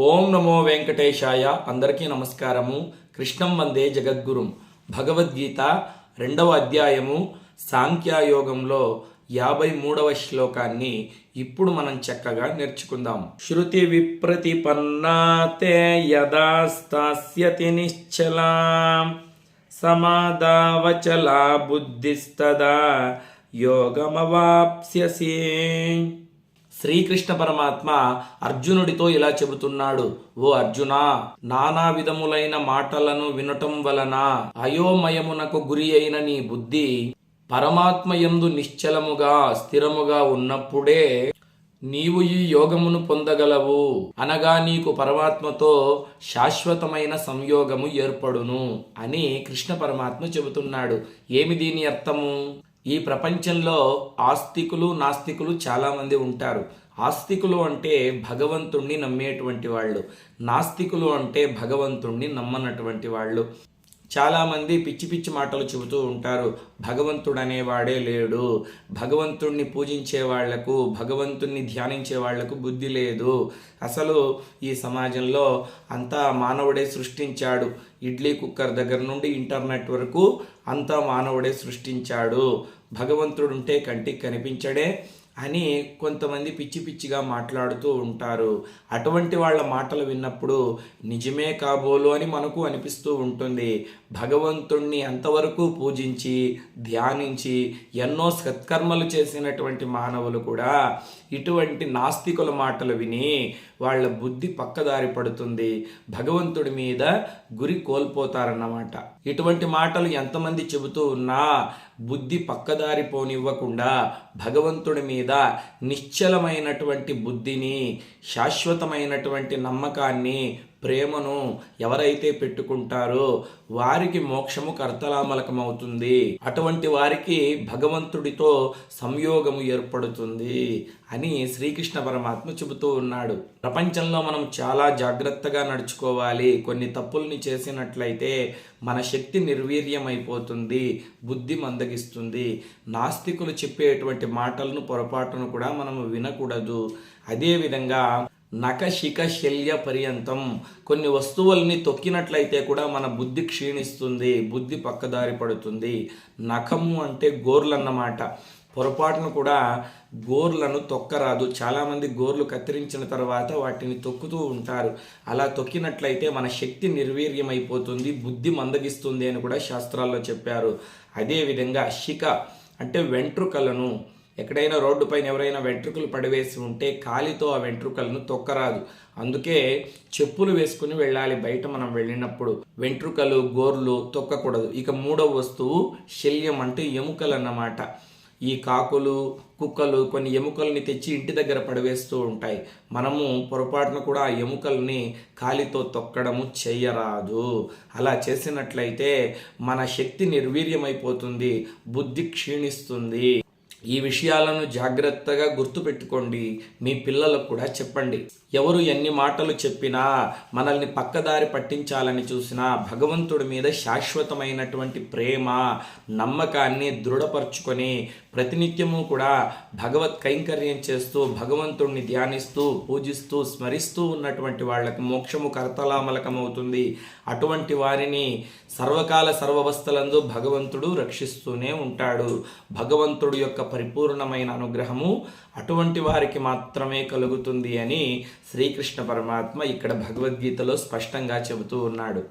ఓం నమో వెంకటేశాయ. అందరికీ నమస్కారము. కృష్ణం వందే జగద్గురుం. భగవద్గీత రెండవ అధ్యాయము సాంఖ్యాయోగంలో యాభై మూడవ శ్లోకాన్ని ఇప్పుడు మనం చక్కగా నేర్చుకుందాం. శృతి విప్రతిపన్నాతే యదా స్థాస్యతి నిశ్చలా. సమాదావచలా బుద్ధిస్తదా. యోగమవాప్స్యసి. శ్రీకృష్ణ పరమాత్మ అర్జునుడితో ఇలా చెబుతున్నాడు ఓ అర్జున నానా విధములైన మాటలను వినటం వలన అయోమయమునకు గురి అయిన నీ బుద్ధి పరమాత్మ యందు నిశ్చలముగా స్థిరముగా ఉన్నప్పుడే నీవు ఈ యోగమును పొందగలవు. అనగా నీకు పరమాత్మతో శాశ్వతమైన సంయోగము ఏర్పడును అని కృష్ణ పరమాత్మ చెబుతున్నాడు. ఏమి దీని అర్థము? ఈ ప్రపంచంలో ఆస్తికులు నాస్తికులు చాలామంది ఉంటారు. ఆస్తికులు అంటే భగవంతుణ్ణి నమ్మేటువంటి వాళ్ళు. నాస్తికులు అంటే భగవంతుణ్ణి నమ్మనటువంటి వాళ్ళు. చాలామంది పిచ్చి పిచ్చి మాటలు చెబుతూ ఉంటారు భగవంతుడు అనేవాడే లేడు. భగవంతుణ్ణి పూజించే వాళ్ళకు భగవంతుణ్ణి ధ్యానించే వాళ్ళకు బుద్ధి లేదు. అసలు ఈ సమాజంలో అంతా మానవుడే సృష్టించాడు. ఇడ్లీ కుక్కర్ దగ్గర నుండి ఇంటర్నెట్ వరకు అంతా మానవుడే సృష్టించాడు. భగవంతుడు ఉంటే కంటికి కనిపించడే అని కొంతమంది పిచ్చి పిచ్చిగా మాట్లాడుతూ ఉంటారు. అటువంటి వాళ్ళ మాటలు విన్నప్పుడు నిజమే కాబోలు అని మనకు అనిపిస్తూ ఉంటుంది. భగవంతుణ్ణి అంతవరకు పూజించి ధ్యానించి ఎన్నో సత్కర్మలు చేసినటువంటి మానవులు కూడా ఇటువంటి నాస్తికుల మాటలు విని వాళ్ళ బుద్ధి పక్కదారి పడుతుంది. భగవంతుడి మీద గురి కోల్పోతారన్నమాట. ఇటువంటి మాటలు ఎంతమంది చెబుతూ ఉన్నా బుద్ధి పక్కదారి పోనివ్వకుండా భగవంతుడి మీద నిశ్చలమైనటువంటి బుద్ధిని శాశ్వతమైనటువంటి నమ్మకాన్ని ప్రేమను ఎవరైతే పెట్టుకుంటారో వారికి మోక్షము కర్తలామలకమవుతుంది. అటువంటి వారికి భగవంతుడితో సంయోగము ఏర్పడుతుంది అని శ్రీకృష్ణ పరమాత్మ చెబుతూ ఉన్నాడు. ప్రపంచంలో మనం చాలా జాగ్రత్తగా నడుచుకోవాలి. కొన్ని తప్పుల్ని చేసినట్లయితే మన శక్తి నిర్వీర్యమైపోతుంది. బుద్ధి మందగిస్తుంది. నాస్తికులు చెప్పేటువంటి మాటలను పొరపాటును కూడా మనము వినకూడదు. అదేవిధంగా నకశిక శల్య పర్యంతం కొన్ని వస్తువుల్ని తొక్కినట్లయితే కూడా మన బుద్ధి క్షీణిస్తుంది బుద్ధి పక్కదారి పడుతుంది. నఖము అంటే గోర్లన్నమాట. పొరపాటును కూడా గోర్లను తొక్కరాదు. చాలామంది గోర్లు కత్తిరించిన తర్వాత వాటిని తొక్కుతూ ఉంటారు. అలా తొక్కినట్లయితే మన శక్తి నిర్వీర్యమైపోతుంది బుద్ధి మందగిస్తుంది అని కూడా శాస్త్రాల్లో చెప్పారు. అదేవిధంగా శిఖ అంటే వెంట్రుకలను ఎక్కడైనా రోడ్డు పైన ఎవరైనా వెంట్రుకలు పడివేసి ఉంటే కాలితో ఆ వెంట్రుకలను తొక్కరాదు. అందుకే చెప్పులు వేసుకుని వెళ్ళాలి. బయట మనం వెళ్ళినప్పుడు వెంట్రుకలు గోర్లు తొక్కకూడదు. ఇక మూడవ వస్తువు శల్యం అంటే ఎముకలు అన్నమాట. ఈ కాకులు కుక్కలు కొన్ని ఎముకల్ని తెచ్చి ఇంటి దగ్గర పడవేస్తూ ఉంటాయి. మనము పొరపాటున కూడా ఆ ఎముకల్ని కాలితో తొక్కడము చెయ్యరాదు. అలా చేసినట్లయితే మన శక్తి నిర్వీర్యమైపోతుంది. బుద్ధి క్షీణిస్తుంది. ఈ విషయాలను జాగ్రత్తగా గుర్తుపెట్టుకోండి. మీ పిల్లలకు కూడా చెప్పండి. ఎవరు ఎన్ని మాటలు చెప్పినా మనల్ని పక్కదారి పట్టించాలని చూసినా భగవంతుడి మీద శాశ్వతమైనటువంటి ప్రేమ నమ్మకాన్ని దృఢపరుచుకొని ప్రతినిత్యము కూడా భగవత్ కైంకర్యం చేస్తూ భగవంతుడిని ధ్యానిస్తూ పూజిస్తూ స్మరిస్తూ ఉన్నటువంటి వాళ్ళకు మోక్షము కర్తలామలకమవుతుంది. అటువంటి వారిని సర్వకాల సర్వవస్థలందు భగవంతుడు రక్షిస్తూనే ఉంటాడు. భగవంతుడు యొక్క పరిపూర్ణమైన అనుగ్రహము అటువంటి వారికి మాత్రమే కలుగుతుంది అని శ్రీకృష్ణ పరమాత్మ ఇక్కడ భగవద్గీతలో స్పష్టంగా చెబుతూ ఉన్నాడు.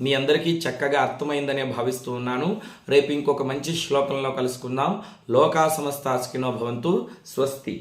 మీ అందరికీ చక్కగా అర్థమైందనే భావిస్తూ ఉన్నాను. రేపు ఇంకొక మంచి శ్లోకంలో కలుసుకుందాం. లోకా సమస్తాస్కినో భవంతు. స్వస్తి.